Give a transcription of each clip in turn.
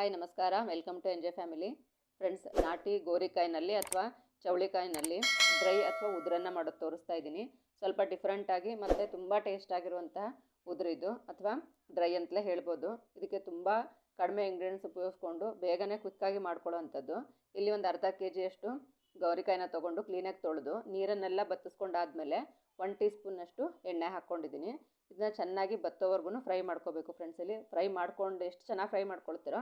Hi, ನಮಸ್ಕಾರ. Welcome to MJ family friends ನಾಟಿ ಗೋರಿಕಾಯಿನಲ್ಲಿ ಅಥವಾ ಚೌಳಿಕಾಯಿನಲ್ಲಿ ಡ್ರೈ ಅಥವಾ ಉದುರನ್ನು ಮಾಡೋದು ತೋರಿಸ್ತಾ ಇದ್ದೀನಿ. ಸ್ವಲ್ಪ ಡಿಫ್ರೆಂಟಾಗಿ ಮತ್ತು ತುಂಬ ಟೇಸ್ಟ್ ಆಗಿರುವಂತಹ ಉದುರು ಇದು, ಅಥವಾ ಡ್ರೈ ಅಂತಲೇ ಹೇಳ್ಬೋದು. ಇದಕ್ಕೆ ತುಂಬ ಕಡಿಮೆ ಇಂಗ್ರೀಡಿಯೆಂಟ್ಸ್ ಉಪಯೋಗಿಸ್ಕೊಂಡು ಬೇಗನೆ ಕ್ವಿಕ್ಕಾಗಿ ಮಾಡ್ಕೊಳ್ಳೋವಂಥದ್ದು. ಇಲ್ಲಿ ಒಂದು ಅರ್ಧ ಕೆ ಜಿಯಷ್ಟು ಗೌರಿಕಾಯಿನ ತೊಗೊಂಡು ಕ್ಲೀನಾಗಿ ತೊಳೆದು ನೀರನ್ನೆಲ್ಲ ಬತ್ತಿಸ್ಕೊಂಡಾದ್ಮೇಲೆ ಒನ್ ಟೀ ಸ್ಪೂನಷ್ಟು ಎಣ್ಣೆ ಹಾಕ್ಕೊಂಡಿದ್ದೀನಿ. ಇದನ್ನ ಚೆನ್ನಾಗಿ ಬತ್ತೋವರೆಗೂ ಫ್ರೈ ಮಾಡ್ಕೋಬೇಕು ಫ್ರೆಂಡ್ಸಲ್ಲಿ ಫ್ರೈ ಮಾಡ್ಕೊಂಡು ಎಷ್ಟು ಚೆನ್ನಾಗಿ ಫ್ರೈ ಮಾಡ್ಕೊಳ್ತೀರೋ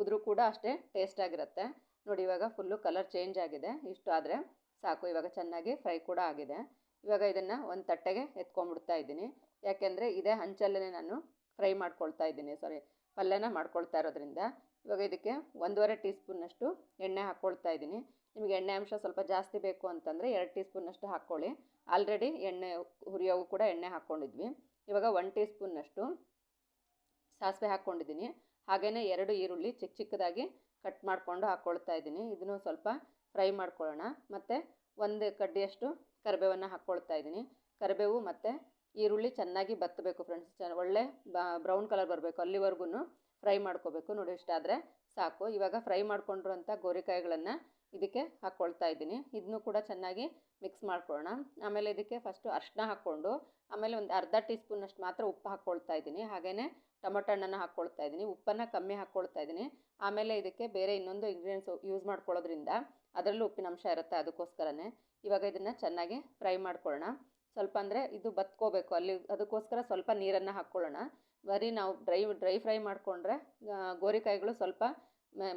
ಉದುರು ಕೂಡ ಅಷ್ಟೇ ಟೇಸ್ಟ್ ಆಗಿರುತ್ತೆ. ನೋಡಿ, ಇವಾಗ ಫುಲ್ಲು ಕಲರ್ ಚೇಂಜ್ ಆಗಿದೆ. ಇಷ್ಟು ಆದರೆ ಸಾಕು. ಇವಾಗ ಚೆನ್ನಾಗಿ ಫ್ರೈ ಕೂಡ ಆಗಿದೆ. ಇವಾಗ ಇದನ್ನು ಒಂದು ತಟ್ಟೆಗೆ ಎತ್ಕೊಂಡ್ಬಿಡ್ತಾ ಇದ್ದೀನಿ. ಯಾಕೆಂದರೆ ಇದೇ ಹಂಚಲ್ಲೇ ನಾನು ಫ್ರೈ ಮಾಡ್ಕೊಳ್ತಾ ಇದ್ದೀನಿ. ಸಾರಿ ಪಲ್ಯನ ಮಾಡ್ಕೊಳ್ತಾ ಇರೋದ್ರಿಂದ. ಇವಾಗ ಇದಕ್ಕೆ ಒಂದೂವರೆ ಟೀ ಸ್ಪೂನಷ್ಟು ಎಣ್ಣೆ ಹಾಕ್ಕೊಳ್ತಾ ಇದ್ದೀನಿ. ನಿಮಗೆ ಎಣ್ಣೆ ಅಂಶ ಸ್ವಲ್ಪ ಜಾಸ್ತಿ ಬೇಕು ಅಂತಂದರೆ ಎರಡು ಟೀ ಸ್ಪೂನಷ್ಟು ಹಾಕ್ಕೊಳ್ಳಿ. ಆಲ್ರೆಡಿ ಎಣ್ಣೆ ಹುರಿಯೋವು ಕೂಡ ಎಣ್ಣೆ ಹಾಕ್ಕೊಂಡಿದ್ವಿ. ಇವಾಗ ಒನ್ ಟೀ ಸ್ಪೂನ್ನಷ್ಟು ಸಾಸಿವೆ ಹಾಕ್ಕೊಂಡಿದ್ದೀನಿ. ಹಾಗೆಯೇ ಎರಡು ಈರುಳ್ಳಿ ಚಿಕ್ಕ ಚಿಕ್ಕದಾಗಿ ಕಟ್ ಮಾಡಿಕೊಂಡು ಹಾಕ್ಕೊಳ್ತಾ ಇದ್ದೀನಿ. ಇದನ್ನು ಸ್ವಲ್ಪ ಫ್ರೈ ಮಾಡ್ಕೊಳ್ಳೋಣ. ಮತ್ತು ಒಂದು ಕಡ್ಡಿಯಷ್ಟು ಕರಿಬೇವನ್ನು ಹಾಕ್ಕೊಳ್ತಾ ಇದ್ದೀನಿ. ಕರಿಬೇವು ಮತ್ತು ಈರುಳ್ಳಿ ಚೆನ್ನಾಗಿ ಬತ್ತಬೇಕು ಫ್ರೆಂಡ್ಸ್ ಚ, ಒಳ್ಳೆ ಬ್ರೌನ್ ಕಲರ್ ಬರಬೇಕು. ಅಲ್ಲಿವರೆಗೂ ಫ್ರೈ ಮಾಡ್ಕೋಬೇಕು. ನೋಡಿ ಇಷ್ಟಾದರೆ ಸಾಕು. ಇವಾಗ ಫ್ರೈ ಮಾಡ್ಕೊಂಡಿರುವಂಥ ಗೋರಿಕಾಯಿಗಳನ್ನು ಇದಕ್ಕೆ ಹಾಕ್ಕೊಳ್ತಾ ಇದ್ದೀನಿ. ಇದನ್ನು ಕೂಡ ಚೆನ್ನಾಗಿ ಮಿಕ್ಸ್ ಮಾಡ್ಕೊಳ್ಳೋಣ. ಆಮೇಲೆ ಇದಕ್ಕೆ ಫಸ್ಟು ಅರ್ಶಿನ ಹಾಕ್ಕೊಂಡು, ಆಮೇಲೆ ಒಂದು ಅರ್ಧ ಟೀ ಸ್ಪೂನಷ್ಟು ಮಾತ್ರ ಉಪ್ಪು ಹಾಕ್ಕೊಳ್ತಾ ಇದ್ದೀನಿ. ಹಾಗೆಯೇ ಟೊಮೊಟೊ ಹಣ್ಣನ್ನು ಹಾಕ್ಕೊಳ್ತಾ ಇದ್ದೀನಿ. ಉಪ್ಪನ್ನು ಕಮ್ಮಿ ಹಾಕ್ಕೊಳ್ತಾ ಇದ್ದೀನಿ. ಆಮೇಲೆ ಇದಕ್ಕೆ ಬೇರೆ ಇನ್ನೊಂದು ಇಂಗ್ರೀಡಿಯೆಂಟ್ಸ್ ಯೂಸ್ ಮಾಡ್ಕೊಳ್ಳೋದ್ರಿಂದ ಅದರಲ್ಲೂ ಉಪ್ಪಿನ ಅಂಶ ಇರುತ್ತೆ ಅದಕ್ಕೋಸ್ಕರನೇ. ಇವಾಗ ಇದನ್ನು ಚೆನ್ನಾಗಿ ಫ್ರೈ ಮಾಡ್ಕೊಳ್ಳೋಣ. ಸ್ವಲ್ಪ ಅಂದರೆ ಇದು ಬತ್ಕೋಬೇಕು. ಅಲ್ಲಿ ಅದಕ್ಕೋಸ್ಕರ ಸ್ವಲ್ಪ ನೀರನ್ನು ಹಾಕ್ಕೊಳ್ಳೋಣ. ಬರೀ ನಾವು ಡ್ರೈ ಡ್ರೈ ಫ್ರೈ ಮಾಡಿಕೊಂಡ್ರೆ ಗೋರಿಕಾಯಿಗಳು ಸ್ವಲ್ಪ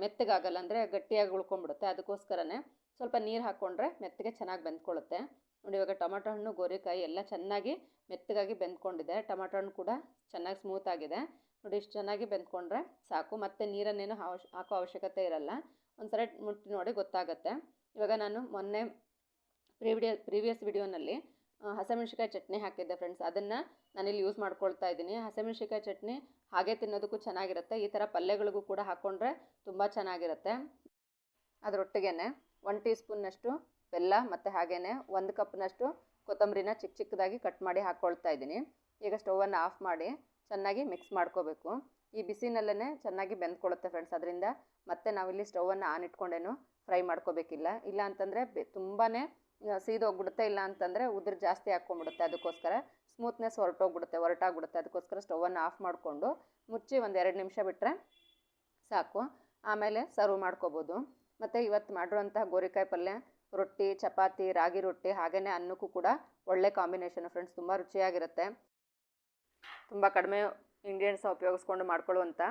ಮೆತ್ತಗಾಗಲ್ಲ ಅಂದರೆ ಗಟ್ಟಿಯಾಗಿ ಉಳ್ಕೊಂಬಿಡುತ್ತೆ ಅದಕ್ಕೋಸ್ಕರನೇ ಸ್ವಲ್ಪ ನೀರು ಹಾಕ್ಕೊಂಡ್ರೆ ಮೆತ್ತಗೆ ಚೆನ್ನಾಗಿ ಬೆಂದ್ಕೊಳ್ಳುತ್ತೆ. ನೋಡಿ, ಇವಾಗ ಟೊಮೊಟೊ ಹಣ್ಣು, ಗೋರಿಕಾಯಿ ಎಲ್ಲ ಚೆನ್ನಾಗಿ ಮೆತ್ತಗಾಗಿ ಬೆಂದ್ಕೊಂಡಿದೆ. ಟೊಮೊಟೊ ಹಣ್ಣು ಕೂಡ ಚೆನ್ನಾಗಿ ಸ್ಮೂತ್ ಆಗಿದೆ. ನೋಡಿ, ಇಷ್ಟು ಚೆನ್ನಾಗಿ ಬೆಂದ್ಕೊಂಡ್ರೆ ಸಾಕು. ಮತ್ತು ನೀರನ್ನೇನು ಹಾಕೋ ಅವಶ್ಯಕತೆ ಇರಲ್ಲ. ಒಂದು ಸರಿ ಮುಟ್ಟಿ ನೋಡಿ ಗೊತ್ತಾಗುತ್ತೆ. ಇವಾಗ ನಾನು ಮೊನ್ನೆ ಪ್ರೀವಿಡಿಯ ಪ್ರೀವಿಯಸ್ ವಿಡಿಯೋನಲ್ಲಿ ಹಸಿಮೆಣ್ಸಿಕಾಯಿ ಚಟ್ನಿ ಹಾಕಿದ್ದೆ ಫ್ರೆಂಡ್ಸ್ ಅದನ್ನು ನಾನಿಲ್ಲಿ ಯೂಸ್ ಮಾಡ್ಕೊಳ್ತಾ ಇದ್ದೀನಿ. ಹಸಿಮೆಣ್ಸಿಕಾಯಿ ಚಟ್ನಿ ಹಾಗೆ ತಿನ್ನೋದಕ್ಕೂ ಚೆನ್ನಾಗಿರುತ್ತೆ. ಈ ಥರ ಪಲ್ಯಗಳಿಗೂ ಕೂಡ ಹಾಕ್ಕೊಂಡ್ರೆ ತುಂಬ ಚೆನ್ನಾಗಿರುತ್ತೆ. ಅದರೊಟ್ಟಿಗೆ ಒನ್ ಟೀ ಸ್ಪೂನ್ನಷ್ಟು ಬೆಲ್ಲ ಮತ್ತು ಹಾಗೆಯೇ ಒಂದು ಕಪ್ನಷ್ಟು ಕೊತ್ತಂಬರಿನ ಚಿಕ್ಕ ಚಿಕ್ಕದಾಗಿ ಕಟ್ ಮಾಡಿ ಹಾಕ್ಕೊಳ್ತಾ ಇದ್ದೀನಿ. ಈಗ ಸ್ಟೌವನ್ನು ಆಫ್ ಮಾಡಿ ಚೆನ್ನಾಗಿ ಮಿಕ್ಸ್ ಮಾಡ್ಕೋಬೇಕು. ಈ ಬಿಸಿನಲ್ಲೇ ಚೆನ್ನಾಗಿ ಬೆಂದ್ಕೊಳ್ಳುತ್ತೆ ಫ್ರೆಂಡ್ಸ್ ಅದರಿಂದ ಮತ್ತೆ ನಾವಿಲ್ಲಿ ಸ್ಟೌವನ್ನು ಆನ್ ಇಟ್ಕೊಂಡೇನು ಫ್ರೈ ಮಾಡ್ಕೋಬೇಕಿಲ್ಲ. ಇಲ್ಲ ಅಂತಂದರೆ ತುಂಬಾ ಸೀದೋಗ್ಬಿಡುತ್ತೆ, ಇಲ್ಲ ಅಂತಂದರೆ ಉದುರು ಜಾಸ್ತಿ ಹಾಕ್ಕೊಂಡ್ಬಿಡುತ್ತೆ. ಅದಕ್ಕೋಸ್ಕರ ಸ್ಮೂತ್ನೆಸ್ ಹೊರಟೋಗ್ಬಿಡುತ್ತೆ, ಹೊರಟಾಗ್ಬಿಡುತ್ತೆ. ಅದಕ್ಕೋಸ್ಕರ ಸ್ಟವನ್ನು ಆಫ್ ಮಾಡಿಕೊಂಡು ಮುಚ್ಚಿ ಒಂದು ಎರಡು ನಿಮಿಷ ಬಿಟ್ಟರೆ ಸಾಕು. ಆಮೇಲೆ ಸರ್ವ್ ಮಾಡ್ಕೋಬೋದು. ಮತ್ತು ಇವತ್ತು ಮಾಡಿರುವಂತಹ ಗೋರಿಕಾಯಿ ಪಲ್ಯ, ರೊಟ್ಟಿ, ಚಪಾತಿ, ರಾಗಿ ರೊಟ್ಟಿ ಹಾಗೆಯೇ ಅನ್ನಕ್ಕೂ ಕೂಡ ಒಳ್ಳೆ ಕಾಂಬಿನೇಷನ್ ಫ್ರೆಂಡ್ಸ್ ತುಂಬ ರುಚಿಯಾಗಿರುತ್ತೆ. ತುಂಬ ಕಡಿಮೆ ಇಂಗ್ರೀಡಿಯೆಂಟ್ಸ್ ಉಪಯೋಗಿಸ್ಕೊಂಡು ಮಾಡ್ಕೊಳ್ಳುವಂಥ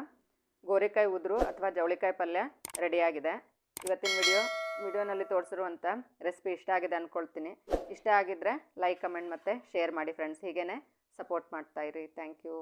ಗೋರಿಕಾಯಿ ಉದುರು ಅಥವಾ ಜವಳಿಕಾಯಿ ಪಲ್ಯ ರೆಡಿಯಾಗಿದೆ ಇವತ್ತಿನ ವಿಡಿಯೋ, ವಿಡಿಯೋನಲ್ಲಿ ತೋರಿಸಿರುವಂಥ ರೆಸಿಪಿ ಇಷ್ಟ ಆಗಿದೆ ಅಂದ್ಕೊಳ್ತೀನಿ ಇಷ್ಟ ಆಗಿದ್ದರೆ ಲೈಕ್ ಕಮೆಂಟ್ ಮತ್ತು ಶೇರ್ ಮಾಡಿ ಫ್ರೆಂಡ್ಸ್ ಹೀಗೇ ಸಪೋರ್ಟ್ ಮಾಡ್ತಾಯಿರಿ ಥ್ಯಾಂಕ್ ಯು